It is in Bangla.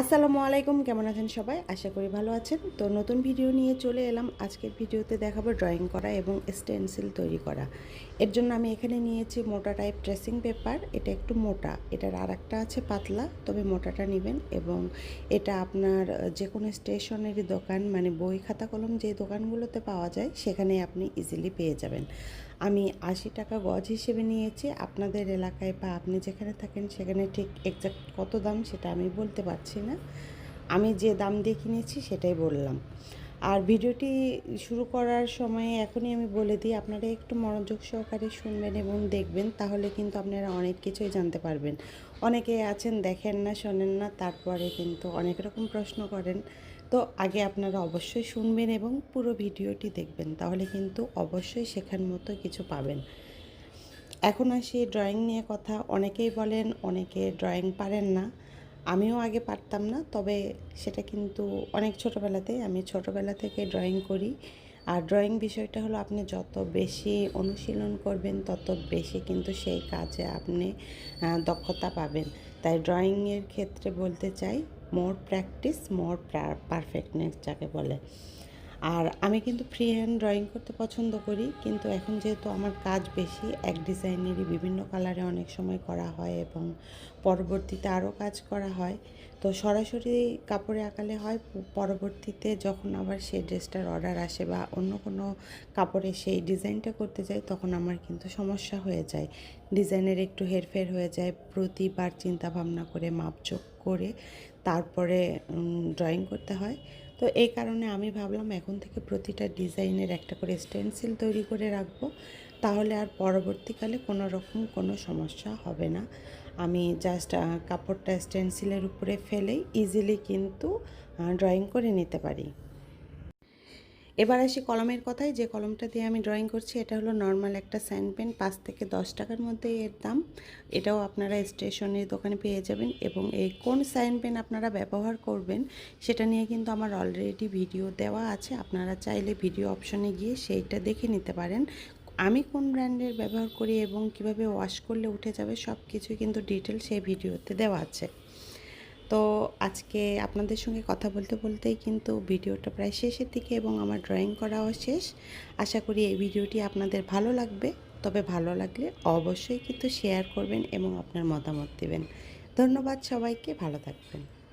আসসালামু আলাইকুম, কেমন আছেন সবাই? আশা করি ভালো আছেন। তো নতুন ভিডিও নিয়ে চলে এলাম। আজকের ভিডিওতে দেখাবো ড্রয়িং করা এবং স্টেনসিল তৈরি করা। এর জন্য আমি এখানে নিয়েছি মোটা টাইপ ট্রেসিং পেপার এটা একটু মোটা। এটার আর একটা আছে পাতলা, তবে মোটাটা নেবেন এবং এটা আপনার যে কোনো স্টেশনারি দোকান মানে বই খাতা কলম যে দোকানগুলোতে পাওয়া যায়, সেখানে আপনি ইজিলি পেয়ে যাবেন। আমি আশি টাকা গজ হিসেবে নিয়েছি। আপনাদের এলাকায় বা আপনি যেখানে থাকেন সেখানে ঠিক এক্সাক্ট কত দাম সেটা আমি বলতে পারছি না। আমি যে দাম দিয়ে কিনেছি সেটাই বললাম। আর ভিডিওটি শুরু করার সময় এখনই আমি বলে দিই, আপনারা একটু মনোযোগ সহকারে শুনবেন এবং দেখবেন, তাহলে কিন্তু আপনারা অনেক কিছুই জানতে পারবেন। অনেকে আছেন, দেখেন না, শোনেন না, তারপরে কিন্তু অনেক রকম প্রশ্ন করেন। তো আগে আপনারা অবশ্যই শুনবেন এবং পুরো ভিডিওটি দেখবেন, তাহলে কিন্তু অবশ্যই শেখার মতো কিছু পাবেন। এখন আসি ড্রয়িং নিয়ে কথা। অনেকেই বলেন, অনেকে ড্রয়িং পারেন না। আমিও আগে পারতাম না, তবে সেটা কিন্তু অনেক ছোটোবেলাতে আমি ছোটোবেলা থেকে ড্রয়িং করি। আর ড্রয়িং বিষয়টা হলো আপনি যত বেশি অনুশীলন করবেন, তত বেশি কিন্তু সেই কাজে আপনি দক্ষতা পাবেন। তাই ড্রয়িংয়ের ক্ষেত্রে বলতে চাই মোর প্র্যাকটিস মোর পারফেক্টনেস যাকে বলে। আর আমি কিন্তু ফ্রি হ্যান্ড ড্রয়িং করতে পছন্দ করি, কিন্তু এখন যেহেতু আমার কাজ বেশি, এক ডিজাইনেরই বিভিন্ন কালারে অনেক সময় করা হয় এবং পরবর্তীতে আরও কাজ করা হয়। তো সরাসরি কাপড়ে আঁকালে হয়, পরবর্তীতে যখন আবার সেই ড্রেসটার অর্ডার আসে বা অন্য কোনো কাপড়ে সেই ডিজাইনটা করতে যাই, তখন আমার কিন্তু সমস্যা হয়ে যায়। ডিজাইনের একটু হেরফের হয়ে যায়, প্রতিবার চিন্তা ভাবনা করে মাপযোগ করে তারপরে ড্রয়িং করতে হয়। তো এই কারণে আমি ভাবলাম এখন থেকে প্রতিটা ডিজাইনের একটা করে স্টেন্সিল তৈরি করে রাখব। তাহলে আর পরবর্তীকালে কোনো রকম কোনো সমস্যা হবে না। আমি জাস্ট কাপড়টা স্টেন্সিলের উপরে ফেলেই ইজিলি কিন্তু ড্রয়িং করে নিতে পারি। এবার আসি কলমের কথায়। যে কলমটা দিয়ে আমি ড্রয়িং করছি, এটা হলো নর্মাল একটা স্যান্ড পেন পাঁচ থেকে দশ টাকার মধ্যে এর দাম। এটাও আপনারা স্টেশনের দোকানে পেয়ে যাবেন এবং এই কোন স্যান্ড পেন আপনারা ব্যবহার করবেন, সেটা নিয়ে কিন্তু আমার অলরেডি ভিডিও দেওয়া আছে। আপনারা চাইলে ভিডিও অপশনে গিয়ে সেইটা দেখে নিতে পারেন। আমি কোন ব্র্যান্ডের ব্যবহার করি এবং কীভাবে ওয়াশ করলে উঠে যাবে সব কিছুই কিন্তু ডিটেল সেই ভিডিওতে দেওয়া আছে। তো আজকে আপনাদের সঙ্গে কথা বলতে বলতেই কিন্তু ভিডিওটা প্রায় শেষের দিকে এবং আমার ড্রয়িং করাও শেষ। আশা করি এই ভিডিওটি আপনাদের ভালো লাগবে। তবে ভালো লাগলে অবশ্যই কিন্তু শেয়ার করবেন এবং আপনার মতামত দেবেন। ধন্যবাদ সবাইকে, ভালো থাকবেন।